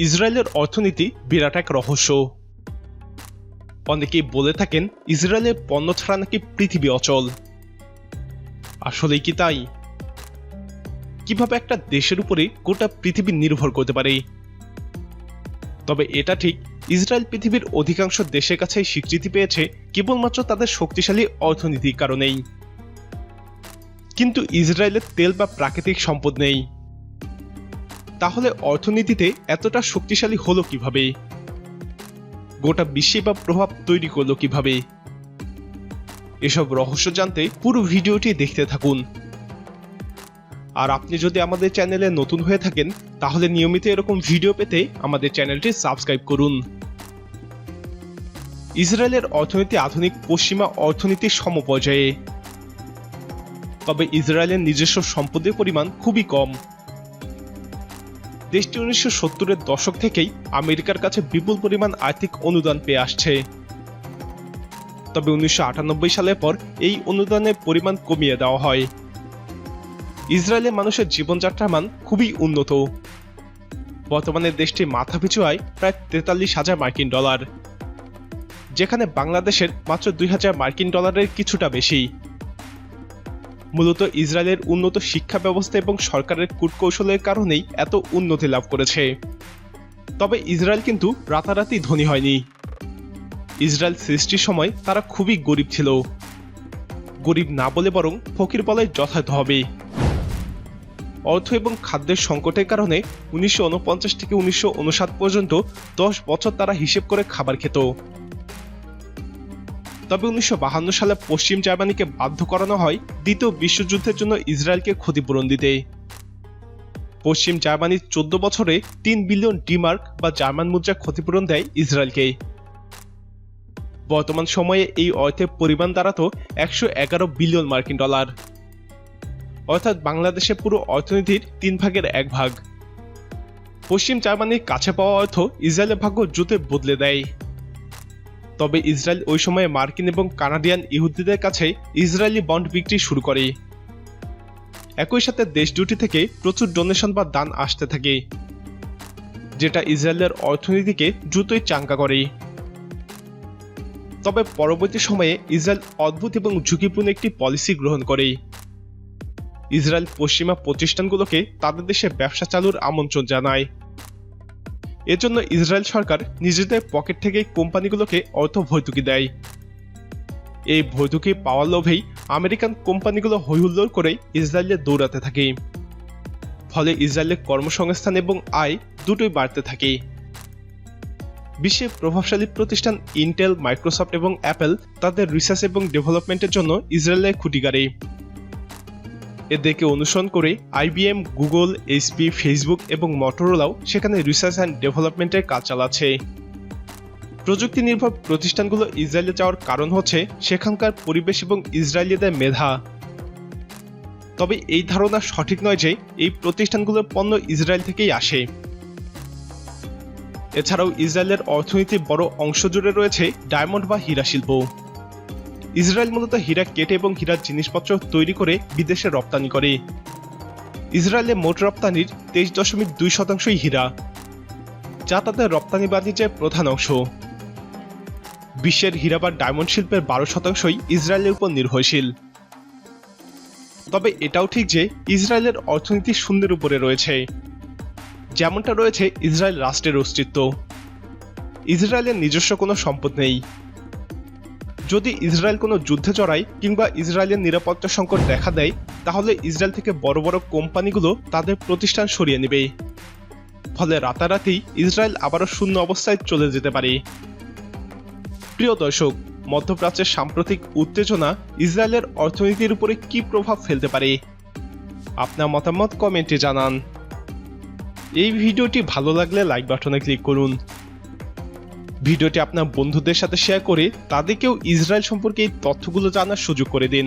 ইসরায়েলের অর্থনীতি বিরাট এক রহস্য। অনেকেই বলে থাকেন ইসরায়েলের পণ্য ছাড়া নাকি পৃথিবী অচল। আসলেই কি তাই? কীভাবে একটা দেশের উপরে গোটা পৃথিবী নির্ভর করতে পারে? তবে এটা ঠিক, ইসরায়েল পৃথিবীর অধিকাংশ দেশের কাছে স্বীকৃতি পেয়েছে কেবলমাত্র তাদের শক্তিশালী অর্থনীতির কারণেই। কিন্তু ইসরায়েলের তেল বা প্রাকৃতিক সম্পদ নেই। তাহলে অর্থনীতিতে এতটা শক্তিশালী হলো কীভাবে? গোটা বিশ্বে বা প্রভাব তৈরি করল কীভাবে? এসব রহস্য জানতে পুরো ভিডিওটি দেখতে থাকুন। আর আপনি যদি আমাদের চ্যানেলে নতুন হয়ে থাকেন, তাহলে নিয়মিত এরকম ভিডিও পেতে আমাদের চ্যানেলটি সাবস্ক্রাইব করুন। ইসরায়েলের অর্থনীতি আধুনিক পশ্চিমা অর্থনীতির সমপর্যায়ে। তবে ইসরায়েলের নিজস্ব সম্পদের পরিমাণ খুবই কম। দেশটি উনিশশো সত্তরের দশক থেকেই আমেরিকার কাছে বিপুল পরিমাণ আর্থিক অনুদান পেয়ে আসছে। তবে উনিশশো আটানব্বই সালের পর এই অনুদানের পরিমাণ কমিয়ে দেওয়া হয়। ইসরায়েলের মানুষের জীবনযাত্রার মান খুবই উন্নত। বর্তমানে দেশটি মাথাপিছু আয় প্রায় তেতাল্লিশ হাজার মার্কিন ডলার, যেখানে বাংলাদেশের মাত্র দুই হাজার মার্কিন ডলারের কিছুটা বেশি। মূলত ইসরায়েলের উন্নত শিক্ষা ব্যবস্থা এবং সরকারের কূটকৌশলের কারণেই এত উন্নতি লাভ করেছে। তবে ইসরায়েল কিন্তু রাতারাতি ধনী হয়নি। ইসরায়েল সৃষ্টির সময় তারা খুবই গরিব ছিল। গরিব না বলে বরং ফকির বলাই যথার্থ হবে। অর্থ এবং খাদ্যের সংকটের কারণে উনিশশো উনপঞ্চাশ থেকে উনিশশো উনষাট পর্যন্ত দশ বছর তারা হিসেব করে খাবার খেত। তবে উনিশশো সালে পশ্চিম জার্মানিকে বাধ্য করানো হয় দ্বিতীয় বিশ্বযুদ্ধের জন্য ইসরায়েলকে ক্ষতিপূরণ দিতে। পশ্চিম জার্মানির চোদ্দ বছরে তিন বিলিয়ন ডিমার্ক বা জার্মান মুদ্রা ক্ষতিপূরণ দেয় ইসরায়েলকে। বর্তমান সময়ে এই অর্থের পরিমাণ দাঁড়াতো একশো এগারো বিলিয়ন মার্কিন ডলার। অর্থাৎ বাংলাদেশের পুরো অর্থনীতির তিন ভাগের এক ভাগ। পশ্চিম জার্মানির কাছে পাওয়া অর্থ ইসরায়েলের ভাগ্য জুতে বদলে দেয়। তবে ইসরায়েল ওই সময়ে মার্কিন এবং কানাডিয়ান ইহুদিদের কাছে ইসরায়েলি বন্ড বিক্রি শুরু করে। একই সাথে দেশ দুটি থেকে প্রচুর ডোনেশন বা দান আসতে থাকে, যেটা ইসরায়েলের অর্থনীতিকে দ্রুতই চাঙ্কা করে। তবে পরবর্তী সময়ে ইসরায়েল অদ্ভুত এবং ঝুঁকিপূর্ণ একটি পলিসি গ্রহণ করে। ইসরায়েল পশ্চিমা প্রতিষ্ঠানগুলোকে তাদের দেশে ব্যবসা চালুর আমন্ত্রণ জানায়। এজন্য ইসরায়েল সরকার নিজেদের পকেট থেকে কোম্পানিগুলোকে অর্থ ভর্তুকি দেয়। এই ভর্তুকি পাওয়ার লোভেই আমেরিকান কোম্পানিগুলো হৈহুল্লোড় করে ইসরায়েলে দৌড়াতে থাকে। ফলে ইসরায়েলের কর্মসংস্থান এবং আয় দুটোই বাড়তে থাকে। বিশ্বের প্রভাবশালী প্রতিষ্ঠান ইন্টেল, মাইক্রোসফট এবং অ্যাপেল তাদের রিসার্চ এবং ডেভেলপমেন্টের জন্য ইসরায়েলে খুঁটি গাড়ে এদেরকে অনুসরণ করে আইবিএম, গুগল এইচপি ফেসবুক এবং মটোরোলাও সেখানে রিসার্চ অ্যান্ড ডেভেলপমেন্টের কাজ চালাচ্ছে। প্রযুক্তি নির্ভর প্রতিষ্ঠানগুলো ইসরায়েলে যাওয়ার কারণ হচ্ছে সেখানকার পরিবেশ এবং ইসরায়েলিদের মেধা। তবে এই ধারণা সঠিক নয় যে এই প্রতিষ্ঠানগুলোর পণ্য ইসরায়েল থেকেই আসে। এছাড়াও ইসরায়েলের অর্থনীতির বড় অংশ জুড়ে রয়েছে ডায়মন্ড বা হীরা শিল্প ইসরায়েল মূলত হীরা কেটে এবং হীরার জিনিসপত্র তৈরি করে বিদেশে রপ্তানি করে। ইসরায়েলে মোট রপ্তানির তেইশ দশমিক দুই শতাংশই হীরা, যা তাদের রপ্তানি বাণিজ্যের প্রধান অংশ। বিশ্বের হীরা বা ডায়মন্ড শিল্পের বারো শতাংশই ইসরায়েলের উপর নির্ভরশীল। তবে এটাও ঠিক যে ইসরায়েলের অর্থনীতি শূন্যের উপরে রয়েছে। যেমনটা রয়েছে ইসরায়েল রাষ্ট্রের অস্তিত্ব। ইসরায়েলের নিজস্ব কোনো সম্পদ নেই। যদি ইসরায়েল কোনো যুদ্ধে চড়ায় কিংবা ইসরায়েলের নিরাপত্তা সংকট দেখা দেয়, তাহলে ইসরায়েল থেকে বড় বড় কোম্পানিগুলো তাদের প্রতিষ্ঠান সরিয়ে নেবে। ফলে রাতারাতি ইসরায়েল আবারও শূন্য অবস্থায় চলে যেতে পারে। প্রিয় দর্শক, মধ্যপ্রাচ্যের সাম্প্রতিক উত্তেজনা ইসরায়েলের অর্থনীতির উপরে কি প্রভাব ফেলতে পারে? আপনার মতামত কমেন্টে জানান। এই ভিডিওটি ভালো লাগলে লাইক বাটনে ক্লিক করুন। ভিডিওটি আপনার বন্ধুদের সাথে শেয়ার করে তাদেরকেও ইসরায়েল সম্পর্কে এই তথ্যগুলো জানার সুযোগ করে দিন।